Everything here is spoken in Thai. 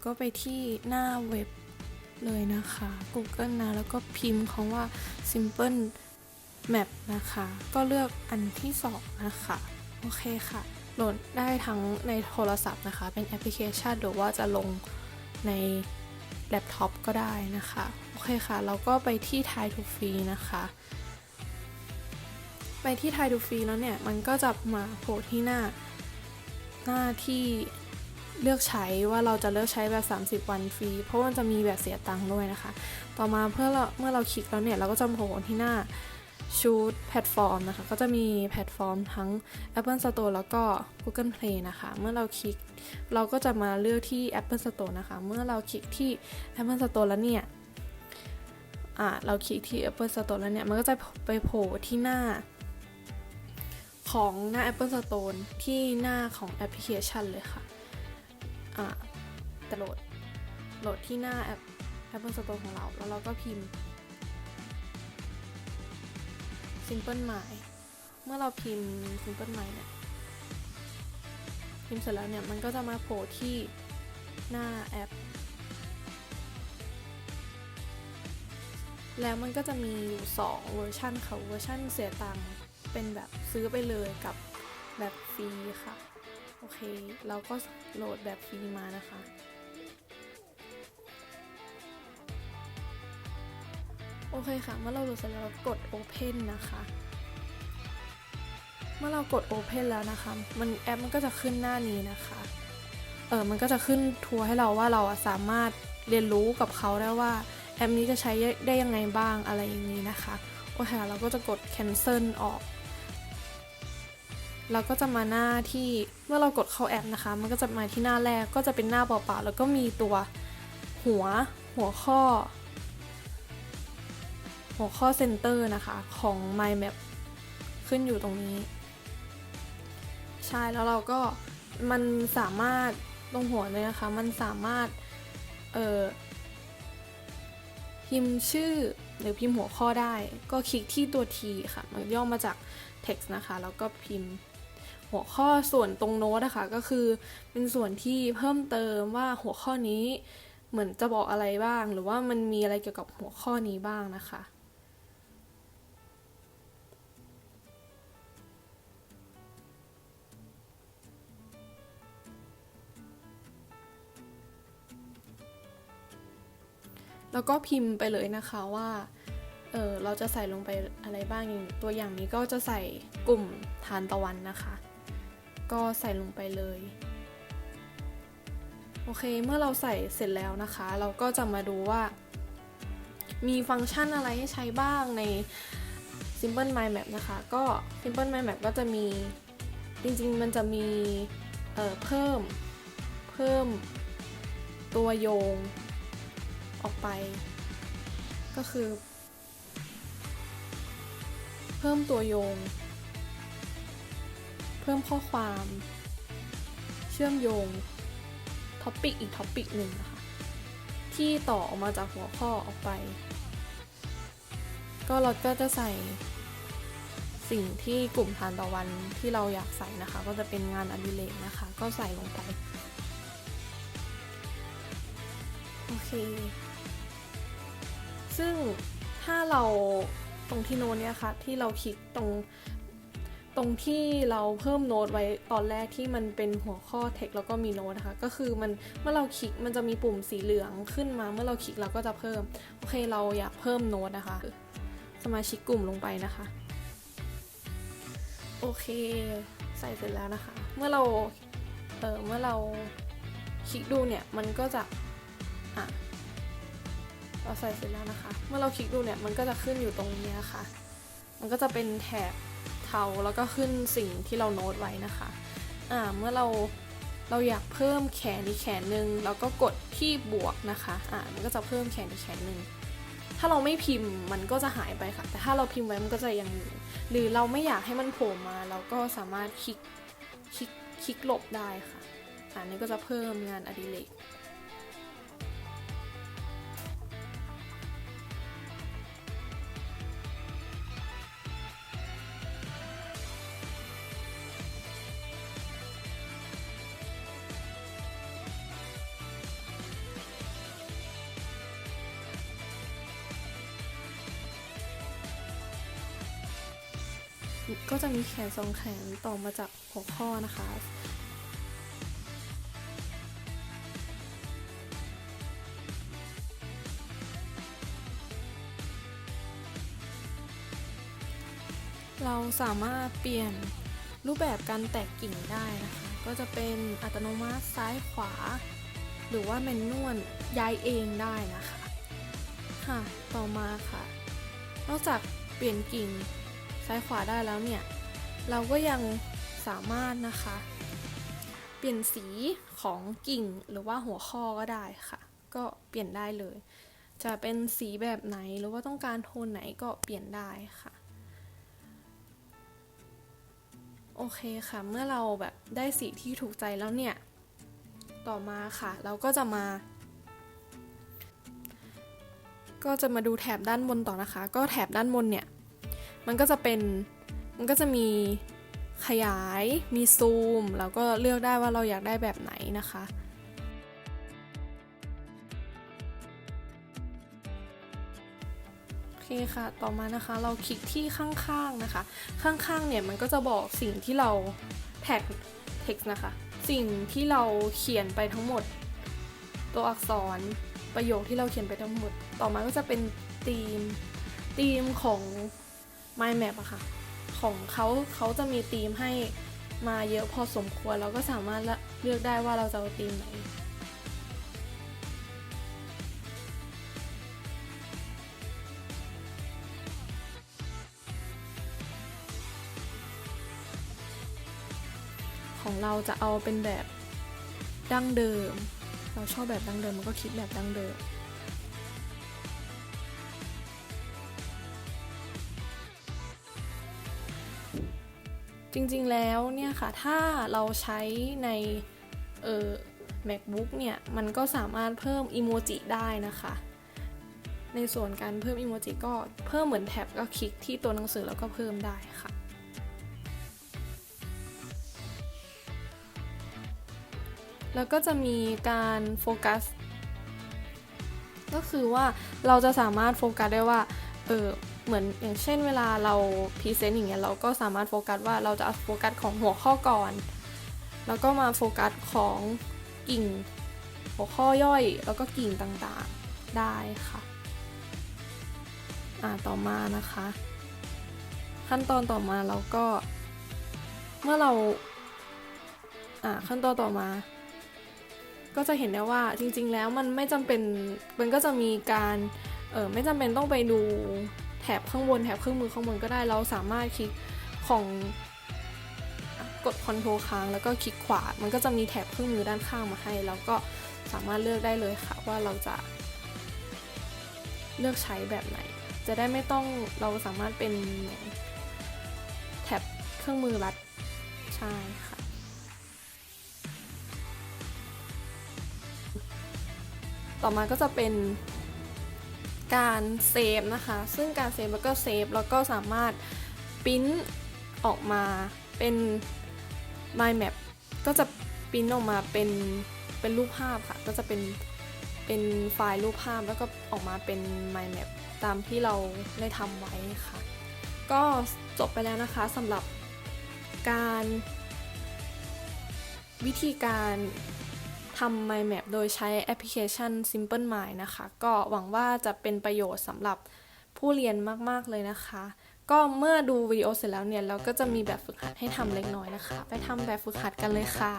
แล้วก็ไปที่หน้าเว็บเลยนะคะ Google นะ แล้วก็พิมพ์คำว่า simple map นะคะ ก็เลือกอันที่สองนะคะ โอเคค่ะ โหลดได้ทั้งในโทรศัพท์นะคะ เป็นแอปพลิเคชันหรือว่าจะลงในแล็ปท็อปก็ได้นะคะ โอเคค่ะ เราก็ไปที่ Try to Free นะคะ ไปที่ Try to Free แล้วเนี่ย มันก็จะมาโผล่ที่หน้าหน้าที่ เลือกใช้ว่าเราจะเลือกใช้แบบ 30 วันฟรี เพราะมันจะมีแบบเสียตังค์ด้วยนะคะ ต่อมาเพื่อเราเมื่อเราคลิกแล้วเนี่ย เราก็จะโผล่ที่หน้า Choose แพลตฟอร์มนะคะ ก็จะมีแพลตฟอร์มทั้ง Apple Store แล้วก็ Google Play นะคะ เมื่อเราคลิก เราก็จะมาเลือกที่ Apple Store นะคะ เมื่อเราคลิกที่ Apple Store แล้วเนี่ยอ่าเราคลิกที่ Apple Store แล้วเนี่ย มันก็จะไปโผล่ที่หน้า ของหน้า Apple Store ที่หน้าของแอปพลิเคชันเลยค่ะ อ่าโหลดโหลดที่หน้าแอป Apple Store ของเรา แล้วเราก็พิมพ์ Simple My เมื่อเราพิมพ์ Simple My เนี่ยพิมพ์เสร็จแล้วเนี่ย มันก็จะมาโผล่ที่หน้าแอป แล้วมันก็จะมีอยู่2เวอร์ชันค่ะเวอร์ชันเสียตังค์เป็นแบบซื้อไปเลยกับแบบฟรีค่ะ โอเค เราก็โหลดแบบฟรีมานะคะ โอเคค่ะ เมื่อเราโหลดเสร็จแล้วกด Open นะคะ เมื่อเรากด Open แล้วนะคะ มันแอปมันก็จะขึ้นหน้านี้นะคะ เออมันก็จะขึ้นทัวร์ให้เราว่าเราสามารถเรียนรู้กับเขาได้ว่าแอปนี้จะใช้ได้ยังไงบ้างอะไรอย่างนี้นะคะ โอเคเราก็จะกด cancel ออก เราก็จะมาหน้าที่เมื่อเรากดเข้าแอปนะคะ มันก็จะมาที่หน้าแรกก็จะเป็นหน้าเปล่าๆแล้วก็มีตัวหัวหัวข้อ หัวข้อเซนเตอร์นะคะของ My Map ขึ้นอยู่ตรงนี้ ใช่แล้วเราก็มันสามารถตรงหัวเลยนะคะ มันสามารถเอ่อพิมพ์ชื่อหรือพิมพ์หัวข้อได้ ก็คลิกที่ตัว T ค่ะ มันย่อมาจาก text นะคะ แล้วก็พิมพ์ หัวข้อส่วนตรงโน้ตนะคะก็คือเป็นส่วนที่เพิ่มเติมว่าหัวข้อนี้เหมือนจะบอกอะไรบ้าง หรือว่ามันมีอะไรเกี่ยวกับหัวข้อนี้บ้างนะคะ แล้วก็พิมพ์ไปเลยนะคะว่าเออเราจะใส่ลงไปอะไรบ้างอย่างตัวอย่างนี้ก็จะใส่กลุ่มทานตะวันนะคะ ก็ใส่ลงไปเลย โอเค เมื่อเราใส่เสร็จแล้วนะคะ เราก็จะมาดูว่า มีฟังก์ชันอะไรให้ใช้บ้างใน Simple Mind Map นะคะ ก็ Simple Mind Map ก็จะมี จริงๆ มันจะมีเเพิ่ม เพิ่มตัวโยงออกไป ก็คือ เพิ่มตัวโยง พิ่มข้อความ เชื่อมโยงท็อปิกอีกท็อปิกหนึ่งนะคะที่ต่อออกมาจากหัวข้อออกไป ก็เราก็จะใส่สิ่งที่กลุ่มทานตะวันที่เราอยากใส่นะคะ ก็จะเป็นงานอดิเรกนะคะ ก็ใส่ลงไป โอเค ซึ่งถ้าเราตรงที่โน้ตเนี่ยค่ะที่เราคลิกตรง รงที่เราเพิ่มโน้ตไว้ตอนแรกที่มันเป็นหัวข้อ text แล้วก็มีโน้ตนะคะ ก็คือมันเมื่อเราคลิกมันจะมีปุ่มสีเหลืองขึ้นมา เมื่อเราคลิกเราก็จะเพิ่ม โอเคเราอยากเพิ่มโน้ตนะคะ สมาชิกกลุ่มลงไปนะคะ โอเค ใส่เสร็จแล้วนะคะ เมื่อเรา เออเมื่อเราคลิกดูเนี่ยมันก็จะ อะ เราใส่เสร็จแล้วนะคะ เมื่อเราคลิกดูเนี่ยมันก็จะขึ้นอยู่ตรงนี้นะค่ะมันก็จะเป็นแถบ เทาแล้วก็ขึ้นสิ่งที่เราโน้ตไว้นะคะอ่าเมื่อเราเราอยากเพิ่มแขนอีกแขนหนึ่งเราก็กดที่บวกนะคะอ่ามันก็จะเพิ่มแขนอีกแขนหนึ่งถ้าเราไม่พิมพ์มันก็จะหายไปค่ะ แต่ถ้าเราพิมพ์ไว้มันก็จะยังอยู่หรือเราไม่อยากให้มันโผล่มา เราก็สามารถคลิกคลิกคลิกหลบได้ค่ะอันนี้ก็จะเพิ่มงานอดิเรก ก็จะมีแขนสองแขนต่อมาจากหัวข้อนะคะเราสามารถเปลี่ยนรูปแบบการแตกกิ่งได้นะคะ ก็จะเป็นอัตโนมัติซ้ายขวา หรือว่าแมนนวลย้ายเองได้นะคะ ค่ะ ต่อมาค่ะ นอกจากเปลี่ยนกิ่ง ซ้ายขวาได้แล้วเนี่ย เราก็ยังสามารถนะคะ เปลี่ยนสีของกิ่งหรือว่าหัวข้อก็ได้ค่ะ ก็เปลี่ยนได้เลย จะเป็นสีแบบไหนหรือว่าต้องการโทนไหนก็เปลี่ยนได้ค่ะโอเคค่ะ เมื่อเราแบบได้สีที่ถูกใจแล้วเนี่ย ต่อมาค่ะ เราก็จะมา ก็จะมาดูแถบด้านบนต่อนะคะ ก็แถบด้านบนเนี่ย มันก็จะเป็นมันก็จะมีขยายมีซูม แล้วก็เลือกได้ว่าเราอยากได้แบบไหนนะคะ โอเคค่ะ ต่อมานะคะเราคลิกที่ข้างๆนะคะ ข้างๆเนี่ยมันก็จะบอกสิ่งที่เราแท็ก text นะคะ สิ่งที่เราเขียนไปทั้งหมด ตัวอักษรประโยคที่เราเขียนไปทั้งหมด ต่อมาก็จะเป็นธีมธีมของ mind map อะค่ะ ของเขาเขาจะมีธีมให้มาเยอะพอสมควรเราก็สามารถเลือกได้ว่าเราจะเอาธีมไหนของเราจะเอาเป็นแบบดั้งเดิม เราชอบแบบดั้งเดิมมันก็คิดแบบดั้งเดิม จริงๆแล้วเนี่ยค่ะ ถ้าเราใช้ในเอ่อ macbook เนี่ย มันก็สามารถเพิ่มอีโมจิได้นะคะ ในส่วนการเพิ่มอีโมจิก็เพิ่มเหมือนแท็บก็คลิกที่ตัวหนังสือแล้วก็เพิ่มได้ค่ะ แล้วก็จะมีการโฟกัส ก็คือว่าเราจะสามารถโฟกัสได้ว่า เออเหมือนอย่างเช่นเวลาเราพรีเซนต์อย่างเงี้ยเราก็สามารถโฟกัสว่าเราจะโฟกัสของหัวข้อก่อน แล้วก็มาโฟกัสของกิ่งหัวข้อย่อย แล้วก็กิ่งต่างๆได้ค่ะอ่าต่อมานะคะ ขั้นตอนต่อมาเราก็ เมื่อเราอ่าขั้นตอนต่อมา ก็จะเห็นได้ว่าจริงๆแล้วมันไม่จำเป็นมันก็จะมีการ เออไม่จำเป็นต้องไปดูแถบข้างบนแถบเครื่องมือข้างบนก็ได้เราสามารถคลิกของอะกด Ctrl ค้างแล้วก็คลิกขวา มันก็จะมีแถบเครื่องมือด้านข้างมาให้ แล้วก็สามารถเลือกได้เลยค่ะว่าเราจะ เลือกใช้แบบไหน จะได้ไม่ต้องเราสามารถเป็นแถบเครื่องมือรัดใช่ค่ะต่อมาก็จะเป็น การเซฟนะคะ ซึ่งการเซฟแล้วก็เซฟแล้วก็สามารถปริ้นออกมาเป็น mind map ก็จะปริ้นออกมาเป็นเป็นรูปภาพค่ะ ก็จะเป็นเป็นไฟล์รูปภาพแล้วก็ออกมาเป็น mind map ตามที่เราได้ทำไว้ค่ะ ก็จบไปแล้วนะคะสำหรับการวิธีการ ทำ mind map โดยใช้แอปพลิเคชัน Simple Mind นะคะ ก็หวังว่าจะเป็นประโยชน์สำหรับผู้เรียนมากๆเลยนะคะ ก็เมื่อดูวิดีโอเสร็จแล้วเนี่ย เราก็จะมีแบบฝึกหัดให้ทำเล็กน้อยนะคะ ไปทำแบบฝึกหัดกันเลยค่ะ